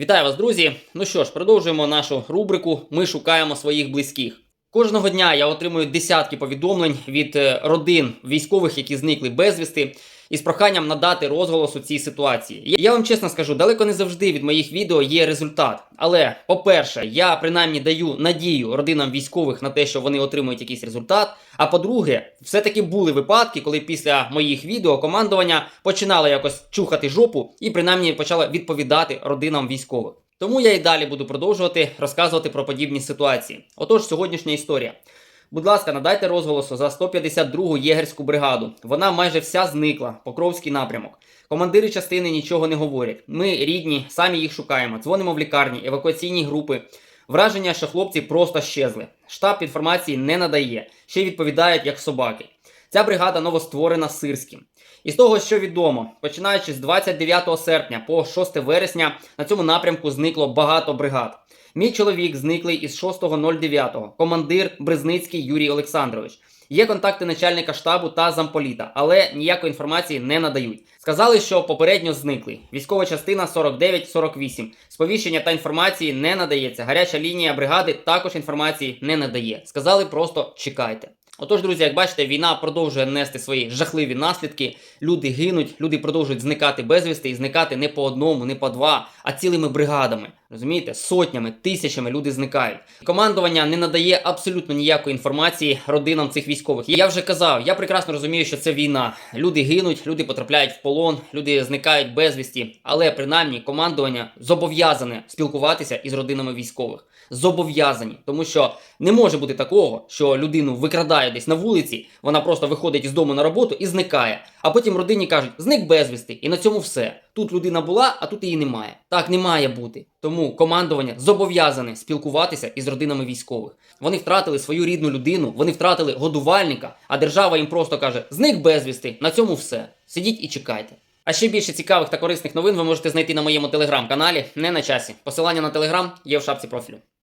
Вітаю вас, друзі! Ну що ж, продовжуємо нашу рубрику Ми шукаємо своїх близьких. Кожного дня я отримую десятки повідомлень від е, родин військових, які зникли безвісти, із проханням надати розголос у цій ситуації. Я- вам чесно скажу, далеко не завжди від моїх відео є результат. Але, по-перше, я принаймні даю надію родинам військових на те, що вони отримують якийсь результат. А по-друге, все-таки були випадки, коли після моїх відео командування починало якось чухати жопу і принаймні почало відповідати родинам військових. Тому я і далі буду продовжувати розказувати про подібні ситуації. Отож, сьогоднішня історія. Будь ласка, надайте розголосу за 152-гу єгерську бригаду. Вона майже вся зникла, Покровський напрямок. Командири частини нічого не говорять. Ми рідні, самі їх шукаємо. Дзвонимо в лікарні, евакуаційні групи. Враження, що хлопці просто щезли. Штаб інформації не надає, ще відповідають як собаки. Ця бригада новостворена Сирським. І з того, що відомо, починаючи з 29 серпня по 6 вересня на цьому напрямку зникло багато бригад. Мій чоловік зниклий із 6.09, командир Брезницький Юрій Олександрович. Є контакти начальника штабу та замполіта, але ніякої інформації не надають. Сказали, що попередньо зникли. Військова частина 49-48. Сповіщення та інформації не надається. Гаряча лінія бригади також інформації не надає. Сказали просто чекайте. Отож, друзі, як бачите, війна продовжує нести свої жахливі наслідки. Люди гинуть, люди продовжують зникати безвісти і зникати не по одному, не по два, а цілими бригадами. Розумієте, сотнями, тисячами люди зникають. Командування не надає абсолютно ніякої інформації родинам цих військових. Я вже казав, я прекрасно розумію, що це війна. Люди гинуть, люди потрапляють в полон, люди зникають безвісті. Але принаймні командування зобов'язане спілкуватися із родинами військових. Зобов'язані, тому що не може бути такого, що людину викрадає десь на вулиці, вона просто виходить із дому на роботу і зникає. А потім родині кажуть, зник безвісти, і на цьому все. Тут людина була, а тут її немає. Так не має бути. Тому командування зобов'язане спілкуватися із родинами військових. Вони втратили свою рідну людину, вони втратили годувальника, а держава їм просто каже: зник безвісти, на цьому все. Сидіть і чекайте. А ще більше цікавих та корисних новин ви можете знайти на моєму телеграм-каналі. Не на часі. Посилання на телеграм є в шапці профілю.